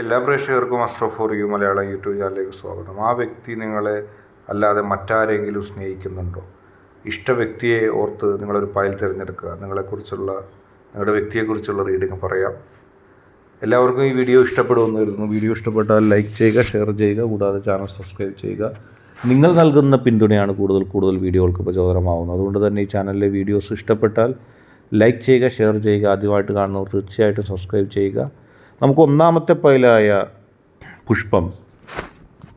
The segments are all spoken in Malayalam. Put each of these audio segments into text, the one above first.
എല്ലാ പ്രേക്ഷകർക്കും Astro for you Malayalam YouTube ചാനലിലേക്ക് സ്വാഗതം. ആ വ്യക്തി നിങ്ങളെ അല്ലാതെ മറ്റാരെങ്കിലും സ്നേഹിക്കുന്നുണ്ടോ? ഇഷ്ട വ്യക്തിയെ ഓർത്ത് നിങ്ങളൊരു ഫയൽ തിരഞ്ഞെടുക്കുക. നിങ്ങളെക്കുറിച്ചുള്ള നിങ്ങളുടെ വ്യക്തിയെക്കുറിച്ചുള്ള റീഡിംഗ് പറയാം. എല്ലാവർക്കും ഈ വീഡിയോ ഇഷ്ടപ്പെടുമെന്ന് കരുതുന്നു. വീഡിയോ ഇഷ്ടപ്പെട്ടാൽ ലൈക്ക് ചെയ്യുക ഷെയർ ചെയ്യുക കൂടാതെ ചാനൽ സബ്സ്ക്രൈബ് ചെയ്യുക. നിങ്ങൾ നൽകുന്ന പിന്തുണയാണ് കൂടുതൽ കൂടുതൽ വീഡിയോകൾക്ക് പ്രചോദനമാവുന്നത്. അതുകൊണ്ട് തന്നെ ഈ ചാനലിലെ വീഡിയോസ് ഇഷ്ടപ്പെട്ടാൽ ലൈക്ക് ചെയ്യുക ഷെയർ ചെയ്യുക. ആദ്യമായിട്ട് കാണുന്നവർ തീർച്ചയായിട്ടും സബ്സ്ക്രൈബ് ചെയ്യുക. നമുക്ക് ഒന്നാമത്തെ പൈലായ പുഷ്പം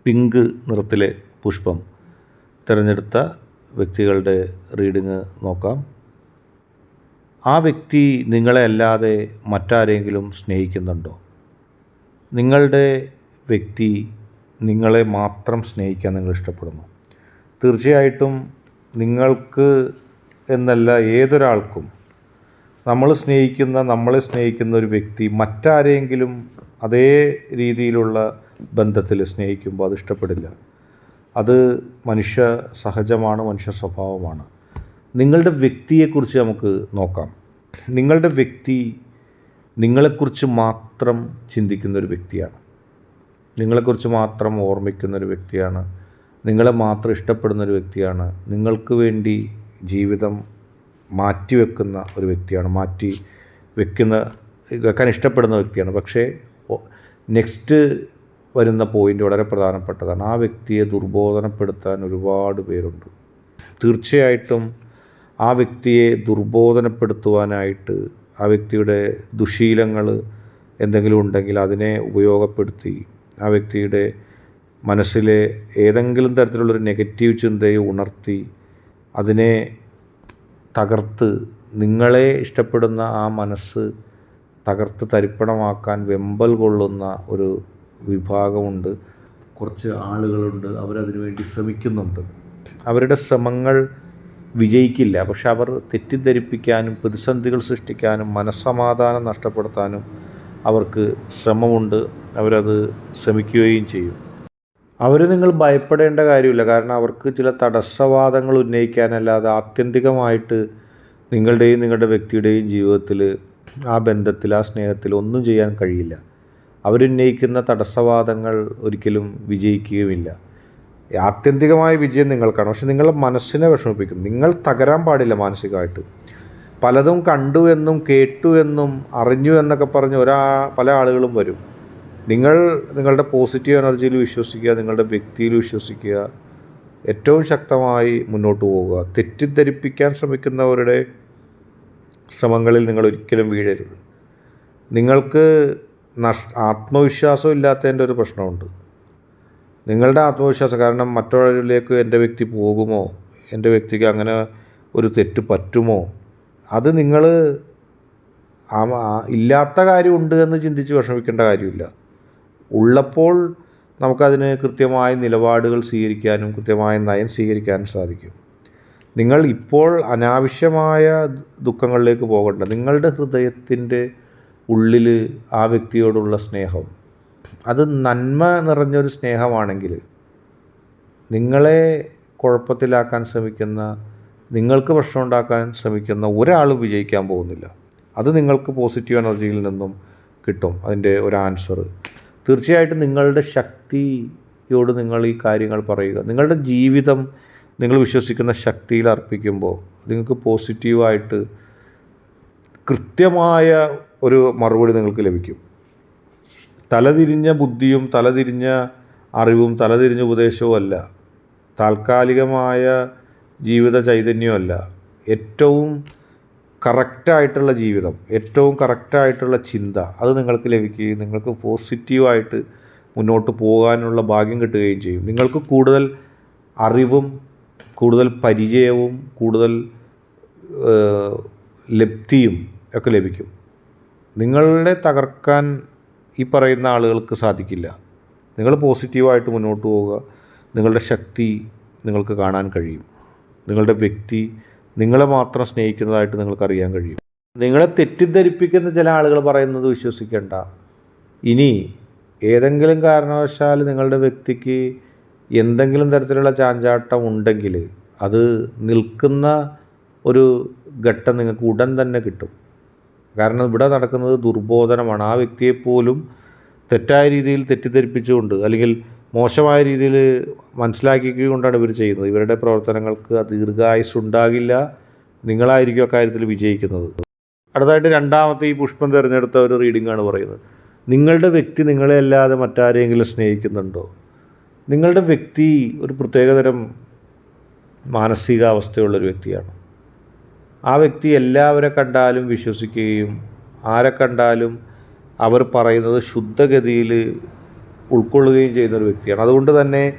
പിങ്ക് നിറത്തിലെ പുഷ്പം തിരഞ്ഞെടുത്ത വ്യക്തികളുടെ റീഡിങ് നോക്കാം. ആ വ്യക്തി നിങ്ങളെ അല്ലാതെ മറ്റാരെങ്കിലും സ്നേഹിക്കുന്നുണ്ടോ? നിങ്ങളുടെ വ്യക്തി നിങ്ങളെ മാത്രം സ്നേഹിക്കാൻ നിങ്ങൾ ഇഷ്ടപ്പെടുന്നു. തീർച്ചയായിട്ടും നിങ്ങൾക്ക് എന്നല്ല ഏതൊരാൾക്കും നമ്മൾ സ്നേഹിക്കുന്ന നമ്മളെ സ്നേഹിക്കുന്ന ഒരു വ്യക്തി മറ്റാരെയെങ്കിലും അതേ രീതിയിലുള്ള ബന്ധത്തിൽ സ്നേഹിക്കുമ്പോൾ അത് ഇഷ്ടപ്പെടില്ല. അത് മനുഷ്യ സഹജമാണ് മനുഷ്യ സ്വഭാവമാണ്. നിങ്ങളുടെ വ്യക്തിയെക്കുറിച്ച് നമുക്ക് നോക്കാം. നിങ്ങളുടെ വ്യക്തി നിങ്ങളെക്കുറിച്ച് മാത്രം ചിന്തിക്കുന്ന ഒരു വ്യക്തിയാണ്. നിങ്ങളെക്കുറിച്ച് മാത്രം ഓർമ്മിക്കുന്ന ഒരു വ്യക്തിയാണ്. നിങ്ങളെ മാത്രം ഇഷ്ടപ്പെടുന്ന ഒരു വ്യക്തിയാണ്. നിങ്ങൾക്ക് വേണ്ടി ജീവിതം മാറ്റിവെക്കുന്ന ഒരു വ്യക്തിയാണ് മാറ്റി വെക്കുന്ന വെക്കാൻ ഇഷ്ടപ്പെടുന്ന വ്യക്തിയാണ്. പക്ഷേ നെക്സ്റ്റ് വരുന്ന പോയിന്റ് വളരെ പ്രധാനപ്പെട്ടതാണ്. ആ വ്യക്തിയെ ദുർബോധനപ്പെടുത്താൻ ഒരുപാട് പേരുണ്ട്. തീർച്ചയായിട്ടും ആ വ്യക്തിയെ ദുർബോധനപ്പെടുത്തുവാനായിട്ട് ആ വ്യക്തിയുടെ ദുശീലങ്ങൾ എന്തെങ്കിലും ഉണ്ടെങ്കിൽ അതിനെ ഉപയോഗപ്പെടുത്തി ആ വ്യക്തിയുടെ മനസ്സിലെ ഏതെങ്കിലും തരത്തിലുള്ളൊരു നെഗറ്റീവ് ചിന്തയെ ഉണർത്തി അതിനെ തകർത്ത് നിങ്ങളെ ഇഷ്ടപ്പെടുന്ന ആ മനസ്സ് തകർത്ത് തരിപ്പണമാക്കാൻ വെമ്പൽ കൊള്ളുന്ന ഒരു വിഭാഗമുണ്ട്. കുറച്ച് ആളുകളുണ്ട് അവരതിനു വേണ്ടി ശ്രമിക്കുന്നുണ്ട്. അവരുടെ ശ്രമങ്ങൾ വിജയിക്കില്ല. പക്ഷെ അവർ തെറ്റിദ്ധരിപ്പിക്കാനും പ്രതിസന്ധികൾ സൃഷ്ടിക്കാനും മനസ്സമാധാനം നഷ്ടപ്പെടുത്താനും അവർക്ക് ശ്രമമുണ്ട്. അവരത് ശ്രമിക്കുകയും ചെയ്യും. അവർ നിങ്ങൾ ഭയപ്പെടേണ്ട കാര്യമില്ല. കാരണം അവർക്ക് ചില തടസ്സവാദങ്ങൾ ഉന്നയിക്കാനല്ലാതെ ആത്യന്തികമായിട്ട് നിങ്ങളുടെയും നിങ്ങളുടെ വ്യക്തിയുടെയും ജീവിതത്തിൽ ആ ബന്ധത്തിൽ ആ സ്നേഹത്തിൽ ഒന്നും ചെയ്യാൻ കഴിയില്ല. അവരുന്നയിക്കുന്ന തടസ്സവാദങ്ങൾ ഒരിക്കലും വിജയിക്കുകയുമില്ല. ആത്യന്തികമായ വിജയം നിങ്ങൾക്കാണ്. പക്ഷെ നിങ്ങളുടെ മനസ്സിനെ വിഷമിപ്പിക്കും. നിങ്ങൾ തകരാൻ പാടില്ല മാനസികമായിട്ട്. പലതും കണ്ടു എന്നും കേട്ടു എന്നും അറിഞ്ഞു എന്നൊക്കെ പറഞ്ഞ് ഒരാ പല ആളുകളും വരും. നിങ്ങൾ നിങ്ങളുടെ പോസിറ്റീവ് എനർജിയിൽ വിശ്വസിക്കുക നിങ്ങളുടെ വ്യക്തിയിൽ വിശ്വസിക്കുക ഏറ്റവും ശക്തമായി മുന്നോട്ട് പോവുക. തെറ്റിദ്ധരിപ്പിക്കാൻ ശ്രമിക്കുന്നവരുടെ ശ്രമങ്ങളിൽ നിങ്ങൾ ഒരിക്കലും വീഴരുത്. നിങ്ങൾക്ക് നഷ് ആത്മവിശ്വാസം ഇല്ലാത്തതിന്റെ ഒരു പ്രശ്നമുണ്ട്. നിങ്ങളുടെ ആത്മവിശ്വാസം കാരണം മറ്റൊരാളിലേക്ക് എന്റെ വ്യക്തി പോകുമോ? എന്റെ വ്യക്തിക്ക് അങ്ങനെ ഒരു തെറ്റ് പറ്റുമോ? അത് നിങ്ങൾ ഇല്ലാത്ത കാര്യമുണ്ട് എന്ന് ചിന്തിച്ച് വിഷമിക്കേണ്ട കാര്യമില്ല. ഉള്ളപ്പോൾ നമുക്കതിന് കൃത്യമായ നിലപാടുകൾ സ്വീകരിക്കാനും കൃത്യമായ നയം സ്വീകരിക്കാനും സാധിക്കും. നിങ്ങൾ ഇപ്പോൾ അനാവശ്യമായ ദുഃഖങ്ങളിലേക്ക് പോകണ്ട. നിങ്ങളുടെ ഹൃദയത്തിന്റെ ഉള്ളിൽ ആ വ്യക്തിയോടുള്ള സ്നേഹം. അത് നന്മ നിറഞ്ഞൊരു സ്നേഹമാണെങ്കിൽ നിങ്ങളെ കുഴപ്പത്തിലാക്കാൻ ശ്രമിക്കുന്ന നിങ്ങൾക്ക് പ്രശ്നം ഉണ്ടാക്കാൻ ശ്രമിക്കുന്ന ഒരാളും വിജയിക്കാൻ പോകുന്നില്ല. അത് നിങ്ങൾക്ക് പോസിറ്റീവ് എനർജിയിൽ നിന്നും കിട്ടും. അതിന്റെ ഒരു ആൻസർ തീർച്ചയായിട്ടും നിങ്ങളുടെ ശക്തിയോട് നിങ്ങൾ ഈ കാര്യങ്ങൾ പറയുക. നിങ്ങളുടെ ജീവിതം നിങ്ങൾ വിശ്വസിക്കുന്ന ശക്തിയിൽ അർപ്പിക്കുമ്പോൾ നിങ്ങൾക്ക് പോസിറ്റീവായിട്ട് കൃത്യമായ ഒരു മറുപടി നിങ്ങൾക്ക് ലഭിക്കും. തലതിരിഞ്ഞ ബുദ്ധിയും തലതിരിഞ്ഞ അറിവും തലതിരിഞ്ഞ ഉപദേശവും അല്ല. താൽക്കാലികമായ ജീവിത ചൈതന്യമല്ല. ഏറ്റവും കറക്റ്റായിട്ടുള്ള ജീവിതം ഏറ്റവും കറക്റ്റായിട്ടുള്ള ചിന്ത അത് നിങ്ങൾക്ക് ലഭിക്കുകയും നിങ്ങൾക്ക് പോസിറ്റീവായിട്ട് മുന്നോട്ട് പോകാനുള്ള ഭാഗ്യം കിട്ടുകയും ചെയ്യും. നിങ്ങൾക്ക് കൂടുതൽ അറിവും കൂടുതൽ പരിചയവും കൂടുതൽ ലബ്ധിയും ഒക്കെ ലഭിക്കും. നിങ്ങളുടെ തകർക്കാൻ ഈ പറയുന്ന ആളുകൾക്ക് സാധിക്കില്ല. നിങ്ങൾ പോസിറ്റീവായിട്ട് മുന്നോട്ട് പോവുക. നിങ്ങളുടെ ശക്തി നിങ്ങൾക്ക് കാണാൻ കഴിയും. നിങ്ങളുടെ വ്യക്തി നിങ്ങളെ മാത്രം സ്നേഹിക്കുന്നതായിട്ട് നിങ്ങൾക്ക് അറിയാൻ കഴിയും. നിങ്ങളെ തെറ്റിദ്ധരിപ്പിക്കുന്ന ചില ആളുകൾ പറയുന്നത് വിശ്വസിക്കേണ്ട. ഇനി ഏതെങ്കിലും കാരണവശാൽ നിങ്ങളുടെ വ്യക്തിക്ക് എന്തെങ്കിലും തരത്തിലുള്ള ചാഞ്ചാട്ടം ഉണ്ടെങ്കിൽ അത് നിൽക്കുന്ന ഒരു ഘട്ടം നിങ്ങൾക്ക് ഉടൻ തന്നെ കിട്ടും. കാരണം ഇവിടെ നടക്കുന്നത് ദുർബോധനമാണ്. ആ വ്യക്തിയെപ്പോലും തെറ്റായ രീതിയിൽ തെറ്റിദ്ധരിപ്പിച്ചുകൊണ്ട് അല്ലെങ്കിൽ മോശമായ രീതിയിൽ മനസ്സിലാക്കിക്കൊണ്ടാണ് ഇവർ ചെയ്യുന്നത്. ഇവരുടെ പ്രവർത്തനങ്ങൾക്ക് ദീർഘായുസ് ഉണ്ടാകില്ല നിങ്ങളായിരിക്കും അക്കാര്യത്തിൽ വിജയിക്കുന്നത്. അടുത്തായിട്ട് രണ്ടാമത്തെ ഈ പുഷ്പം തിരഞ്ഞെടുത്ത ഒരു റീഡിംഗ് ആണ് പറയുന്നത്. നിങ്ങളുടെ വ്യക്തി നിങ്ങളെ അല്ലാതെ മറ്റാരെയെങ്കിലും സ്നേഹിക്കുന്നുണ്ടോ? നിങ്ങളുടെ വ്യക്തി ഒരു പ്രത്യേകതരം മാനസികാവസ്ഥയുള്ളൊരു വ്യക്തിയാണ്. ആ വ്യക്തി എല്ലാവരെ കണ്ടാലും വിശ്വസിക്കുകയും ആരെ കണ്ടാലും അവർ പറയുന്നത് ശുദ്ധഗതിയിൽ ഉൾക്കൊള്ളുകയും ചെയ്യുന്ന ഒരു വ്യക്തിയാണ്. അതുകൊണ്ട് തന്നെ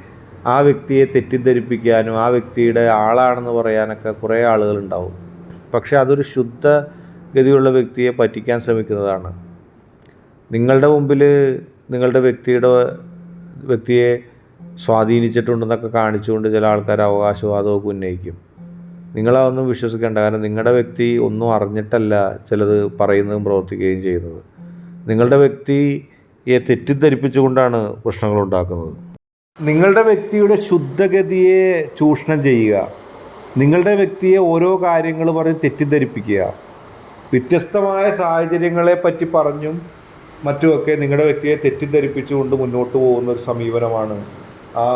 ആ വ്യക്തിയെ തെറ്റിദ്ധരിപ്പിക്കാനും ആ വ്യക്തിയുടെ ആളാണെന്ന് പറയാനൊക്കെ കുറേ ആളുകളുണ്ടാവും. പക്ഷെ അതൊരു ശുദ്ധ ഗതിയുള്ള വ്യക്തിയെ പറ്റിക്കാൻ ശ്രമിക്കുന്നതാണ്. നിങ്ങളുടെ മുമ്പിൽ നിങ്ങളുടെ വ്യക്തിയുടെ വ്യക്തിയെ സ്വാധീനിച്ചിട്ടുണ്ടെന്നൊക്കെ കാണിച്ചുകൊണ്ട് ചില ആൾക്കാർ അവകാശവാദമൊക്കെ ഉന്നയിക്കും. നിങ്ങളതൊന്നും വിശ്വസിക്കേണ്ട. കാരണം നിങ്ങളുടെ വ്യക്തി ഒന്നും അറിഞ്ഞിട്ടല്ല ചിലത് പറയുന്നതും പ്രവർത്തിക്കുകയും ചെയ്യുന്നത്. നിങ്ങളുടെ വ്യക്തിയെ തെറ്റിദ്ധരിപ്പിച്ചുകൊണ്ടാണ് പ്രശ്നങ്ങൾ ഉണ്ടാക്കുന്നത് നിങ്ങളുടെ വ്യക്തിയുടെ ശുദ്ധഗതിയെ ചൂഷണം ചെയ്യുക. നിങ്ങളുടെ വ്യക്തിയെ ഓരോ കാര്യങ്ങൾ പറഞ്ഞ് തെറ്റിദ്ധരിപ്പിക്കുക. വ്യത്യസ്തമായ സാഹചര്യങ്ങളെ പറ്റി പറഞ്ഞും മറ്റുമൊക്കെ നിങ്ങളുടെ വ്യക്തിയെ തെറ്റിദ്ധരിപ്പിച്ചുകൊണ്ട് മുന്നോട്ട് പോകുന്ന ഒരു സമീപനമാണ് ആ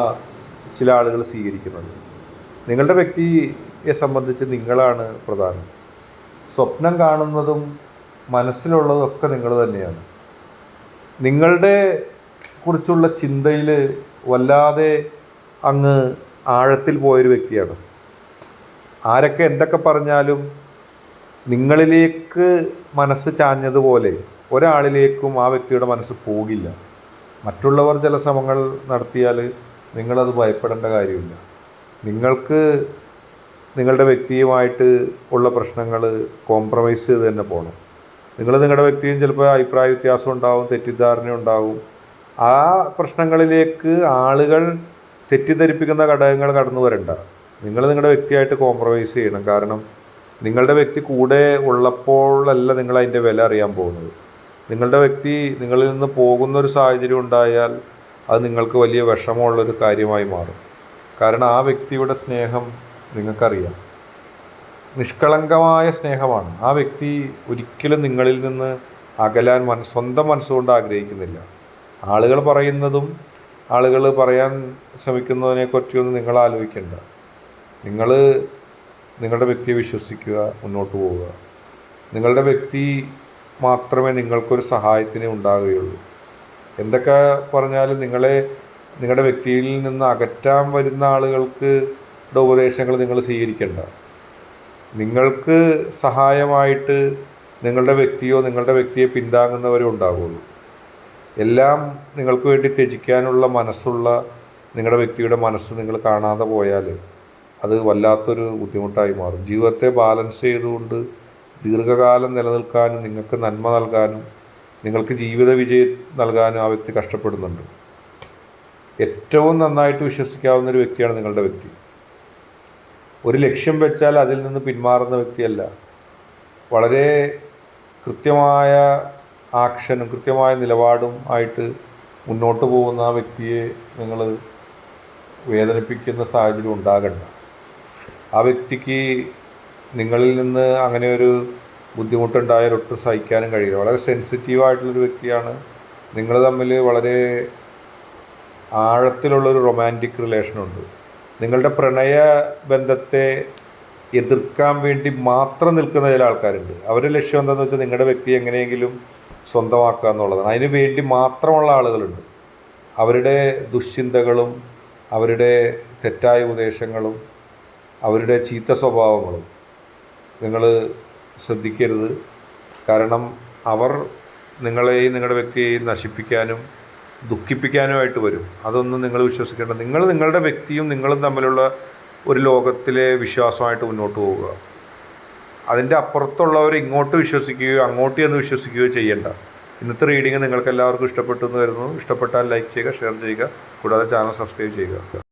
ചില ആളുകൾ സ്വീകരിക്കുന്നത്. നിങ്ങളുടെ വ്യക്തിയെ സംബന്ധിച്ച് നിങ്ങളാണ് പ്രധാനം. സ്വപ്നം കാണുന്നതും മനസ്സിലുള്ളതൊക്കെ നിങ്ങൾ തന്നെയാണ്. നിങ്ങളുടെ കുറിച്ചുള്ള ചിന്തയിൽ വല്ലാതെ അങ്ങ് ആഴത്തിൽ പോയൊരു വ്യക്തിയാണ്. ആരൊക്കെ എന്തൊക്കെ പറഞ്ഞാലും നിങ്ങളിലേക്ക് മനസ്സ് ചാഞ്ഞതുപോലെ ഒരാളിലേക്കും ആ വ്യക്തിയുടെ മനസ്സ് പോകില്ല. മറ്റുള്ളവർ ചില ശ്രമങ്ങൾ നടത്തിയാൽ നിങ്ങളത് ഭയപ്പെടേണ്ട കാര്യമില്ല. നിങ്ങൾക്ക് നിങ്ങളുടെ വ്യക്തിയുമായിട്ട് ഉള്ള പ്രശ്നങ്ങൾ കോംപ്രമൈസ് ചെയ്ത് തന്നെ പോകണം നിങ്ങൾ നിങ്ങളുടെ വ്യക്തിയും ചിലപ്പോൾ അഭിപ്രായ വ്യത്യാസം ഉണ്ടാവും തെറ്റിദ്ധാരണ ഉണ്ടാവും. ആ പ്രശ്നങ്ങളിലേക്ക് ആളുകൾ തെറ്റിദ്ധരിപ്പിക്കുന്ന ഘടകങ്ങൾ കടന്നു വരണ്ട. നിങ്ങൾ നിങ്ങളുടെ വ്യക്തിയായിട്ട് കോംപ്രമൈസ് ചെയ്യണം. കാരണം നിങ്ങളുടെ വ്യക്തി കൂടെ ഉള്ളപ്പോഴല്ല നിങ്ങൾ അതിന്റെ വില അറിയാൻ പോകുന്നത്. നിങ്ങളുടെ വ്യക്തി നിങ്ങളിൽ നിന്ന് പോകുന്ന ഒരു സാഹചര്യം ഉണ്ടായാൽ അത് നിങ്ങൾക്ക് വലിയ വിഷമമുള്ളൊരു കാര്യമായി മാറും. കാരണം ആ വ്യക്തിയുടെ സ്നേഹം നിങ്ങൾക്കറിയാം. നിഷ്കളങ്കമായ സ്നേഹമാണ്. ആ വ്യക്തി ഒരിക്കലും നിങ്ങളിൽ നിന്ന് അകലാൻ മന സ്വന്തം മനസ്സുകൊണ്ട് ആഗ്രഹിക്കുന്നില്ല. ആളുകൾ പറയുന്നതും ആളുകൾ പറയാൻ ശ്രമിക്കുന്നതിനെ പറ്റിയൊന്നും നിങ്ങൾ ആലോചിക്കേണ്ട. നിങ്ങൾ നിങ്ങളുടെ വ്യക്തിയെ വിശ്വസിക്കുക മുന്നോട്ട് പോവുക. നിങ്ങളുടെ വ്യക്തി മാത്രമേ നിങ്ങൾക്കൊരു സഹായത്തിന് ഉണ്ടാകുകയുള്ളൂ. എന്തൊക്കെ പറഞ്ഞാലും നിങ്ങളെ നിങ്ങളുടെ വ്യക്തിയിൽ നിന്ന് അകറ്റാൻ വരുന്ന ആളുകൾക്ക് ഉപദേശങ്ങൾ നിങ്ങൾ സ്വീകരിക്കേണ്ട. നിങ്ങൾക്ക് സഹായമായിട്ട് നിങ്ങളുടെ വ്യക്തിയോ നിങ്ങളുടെ വ്യക്തിയെ പിന്താങ്ങുന്നവരോ ഉണ്ടാവുള്ളൂ. എല്ലാം നിങ്ങൾക്ക് വേണ്ടി ത്യജിക്കാനുള്ള മനസ്സുള്ള നിങ്ങളുടെ വ്യക്തിയുടെ മനസ്സ് നിങ്ങൾ കാണാതെ പോയാൽ അത് വല്ലാത്തൊരു ബുദ്ധിമുട്ടായി മാറും. ജീവിതത്തെ ബാലൻസ് ചെയ്തുകൊണ്ട് ദീർഘകാലം നിലനിൽക്കാനും നിങ്ങൾക്ക് നന്മ നൽകാനും നിങ്ങൾക്ക് ജീവിത വിജയം നൽകാനും ആ വ്യക്തി കഷ്ടപ്പെടുന്നുണ്ട്. ഏറ്റവും നന്നായിട്ട് വിശ്വസിക്കാവുന്ന ഒരു വ്യക്തിയാണ് നിങ്ങളുടെ വ്യക്തി. ഒരു ലക്ഷ്യം വെച്ചാൽ അതിൽ നിന്ന് പിന്മാറുന്ന വ്യക്തിയല്ല. വളരെ കൃത്യമായ ആക്ഷനും കൃത്യമായ നിലപാടും ആയിട്ട് മുന്നോട്ട് പോകുന്ന ആ വ്യക്തിയെ നിങ്ങൾ വേദനിപ്പിക്കുന്ന സാഹചര്യം ഉണ്ടാകണ്ട. ആ വ്യക്തിക്ക് നിങ്ങളിൽ നിന്ന് അങ്ങനെ ഒരു ബുദ്ധിമുട്ടുണ്ടായാൽ ഒട്ടും സഹിക്കാനും കഴിയില്ല. വളരെ സെൻസിറ്റീവായിട്ടുള്ളൊരു വ്യക്തിയാണ്. നിങ്ങൾ തമ്മിൽ വളരെ ആഴത്തിലുള്ളൊരു റൊമാന്റിക് റിലേഷനുണ്ട് നിങ്ങളുടെ പ്രണയ ബന്ധത്തെ എതിർക്കാൻ വേണ്ടി മാത്രം നിൽക്കുന്ന ചില ആൾക്കാരുണ്ട്. അവരുടെ ലക്ഷ്യം എന്താണെന്ന് വെച്ചാൽ നിങ്ങളുടെ വ്യക്തി എങ്ങനെയെങ്കിലും സ്വന്തമാക്കുക എന്നുള്ളതാണ്. അതിന് വേണ്ടി മാത്രമുള്ള ആളുകളുണ്ട്. അവരുടെ ദുശ്ചിന്തകളും അവരുടെ തെറ്റായ ഉപദേശങ്ങളും അവരുടെ ചീത്ത സ്വഭാവങ്ങളും നിങ്ങൾ ശ്രദ്ധിക്കരുത്. കാരണം അവർ നിങ്ങളെയും നിങ്ങളുടെ വ്യക്തിയെയും നശിപ്പിക്കാനും ദുഃഖിപ്പിക്കാനുമായിട്ട് വരും. അതൊന്നും നിങ്ങൾ വിശ്വസിക്കേണ്ട. നിങ്ങൾ നിങ്ങളുടെ വ്യക്തിയും നിങ്ങളും തമ്മിലുള്ള ഒരു ലോകത്തിലെ വിശ്വാസമായിട്ട് മുന്നോട്ട് പോവുക. അതിന്റെ അപ്പുറത്തുള്ളവർ ഇങ്ങോട്ട് വിശ്വസിക്കുകയോ അങ്ങോട്ട് എന്ന് വിശ്വസിക്കുകയോ ചെയ്യേണ്ട. ഇന്നത്തെ റീഡിങ് നിങ്ങൾക്ക് എല്ലാവർക്കും ഇഷ്ടപ്പെട്ടു എന്ന് വരുന്നു ഇഷ്ടപ്പെട്ടാൽ ലൈക്ക് ചെയ്യുക ഷെയർ ചെയ്യുക. കൂടാതെ ചാനൽ സബ്സ്ക്രൈബ് ചെയ്യുക.